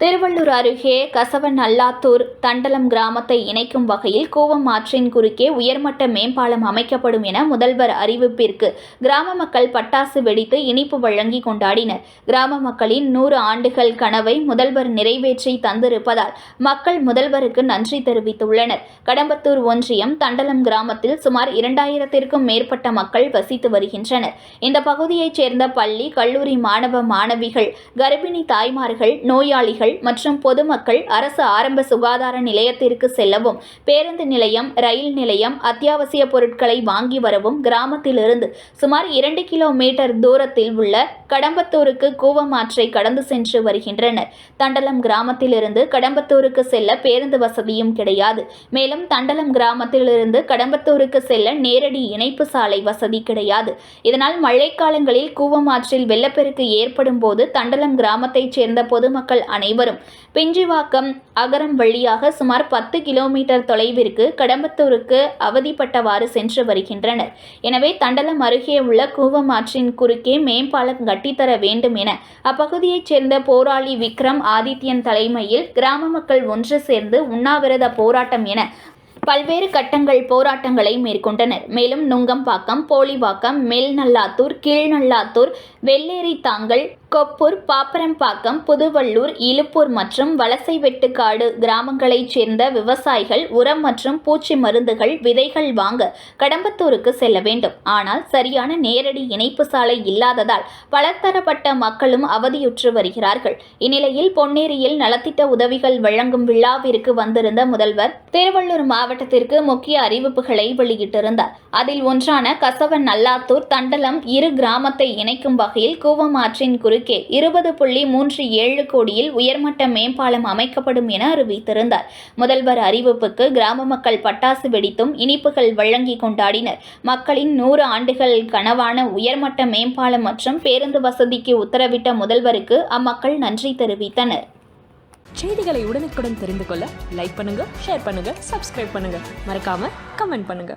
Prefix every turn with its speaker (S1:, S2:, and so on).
S1: திருவள்ளூர் அருகே கசவன் அல்லாத்தூர் தண்டலம் கிராமத்தை இணைக்கும் வகையில் கூவம் ஆற்றின் குறுக்கே உயர்மட்ட மேம்பாலம் அமைக்கப்படும் என முதல்வர் அறிவிப்பிற்கு கிராம மக்கள் பட்டாசு வெடித்து இனிப்பு வழங்கி கொண்டாடினர். கிராம மக்களின் நூறு ஆண்டுகள் கனவை முதல்வர் நிறைவேற்றி தந்திருப்பதால் மக்கள் முதல்வருக்கு நன்றி தெரிவித்துள்ளனர். கடம்பத்தூர் ஒன்றியம் தண்டலம் கிராமத்தில் சுமார் இரண்டாயிரத்திற்கும் மேற்பட்ட மக்கள் வசித்து வருகின்றனர். இந்த பகுதியைச் சேர்ந்த பள்ளி கல்லூரி மாணவ மாணவிகள் கர்ப்பிணி தாய்மார்கள் நோயாளிகள் மற்றும் பொதுமக்கள் அரசு ஆரம்ப சுகாதார நிலையத்திற்கு செல்லவும் பேருந்து நிலையம் ரயில் நிலையம் அத்தியாவசிய பொருட்களை வாங்கி வரவும் கிராமத்திலிருந்து சுமார் இரண்டு கிலோமீட்டர் தூரத்தில் உள்ள கடம்பத்தூருக்கு கூவமாற்றை கடந்து சென்று வருகின்றனர். தண்டலம் கிராமத்திலிருந்து கடம்பத்தூருக்கு செல்ல பேருந்து வசதியும் கிடையாது. மேலும் தண்டலம் கிராமத்திலிருந்து கடம்பத்தூருக்கு செல்ல நேரடி இணைப்பு சாலை வசதி கிடையாது. இதனால் மழைக்காலங்களில் கூவமாற்றில் வெள்ளப்பெருக்கு ஏற்படும் போது தண்டலம் கிராமத்தைச் சேர்ந்த பொதுமக்கள் அனைவரும் வரும் பிஞ்சிவாக்கம் அகரம் வழியாக சுமார் பத்து கிலோமீட்டர் தொலைவிற்கு கடம்பத்தூருக்கு அவதிப்பட்டவாறு சென்று வருகின்றனர். எனவே தண்டலம் அருகே உள்ள கூவம் ஆற்றின் குறுக்கே மேம்பாலம் கட்டித்தர வேண்டும் என அப்பகுதியைச் சேர்ந்த போராளி விக்ரம் ஆதித்யன் தலைமையில் கிராம மக்கள் ஒன்று சேர்ந்து உண்ணாவிரத போராட்டம் என பல்வேறு கட்டங்கள் போராட்டங்களை மேற்கொண்டனர். மேலும் நுங்கம்பாக்கம் போலிவாக்கம் மேல்நல்லாத்தூர் கீழ்நல்லாத்தூர் வெள்ளேரி தாங்கல் கொப்பூர் பாப்பரம்பாக்கம் புதுவள்ளூர் இலுப்பூர் மற்றும் வலசைவெட்டுக்காடு கிராமங்களைச் சேர்ந்த விவசாயிகள் உரம் மற்றும் பூச்சி மருந்துகள் விதைகள் வாங்க கடம்பத்தூருக்கு செல்ல வேண்டும். ஆனால் சரியான நேரடி இணைப்பு சாலை இல்லாததால் பலதரப்பட்ட மக்களும் அவதியுற்று வருகிறார்கள். இந்நிலையில் பொன்னேரியில் நலத்திட்ட உதவிகள் வழங்கும் விழாவிற்கு வந்திருந்த முதல்வர் திருவள்ளூர் மாவட்டத்திற்கு முக்கிய அறிவிப்புகளை வெளியிட்டிருந்தார். அதில் ஒன்றான கசவன் நல்லாத்தூர் தண்டலம் இரு கிராமத்தை இணைக்கும் வகையில் கூவம் ஆற்றின் குறுக்கே இருபது புள்ளி மூன்று ஏழு கோடியில் உயர்மட்ட மேம்பாலம் அமைக்கப்படும் என அறிவித்திருந்தார். முதல்வர் அறிவிப்புக்கு கிராம மக்கள் பட்டாசு வெடித்தும் இனிப்புகள் வழங்கி கொண்டாடினர். மக்களின் நூறு ஆண்டுகள் கனவான உயர்மட்ட மேம்பாலம் மற்றும் பேருந்து வசதிக்கு உத்தரவிட்ட முதல்வருக்கு அம்மக்கள் நன்றி தெரிவித்தனர்.
S2: செய்திகளை உடனுக்குடன் தெரிந்து கொள்ள லைக் பண்ணுங்க ஷேர் பண்ணுங்க சப்ஸ்கிரைப் பண்ணுங்க. மறக்காம கமெண்ட் பண்ணுங்க.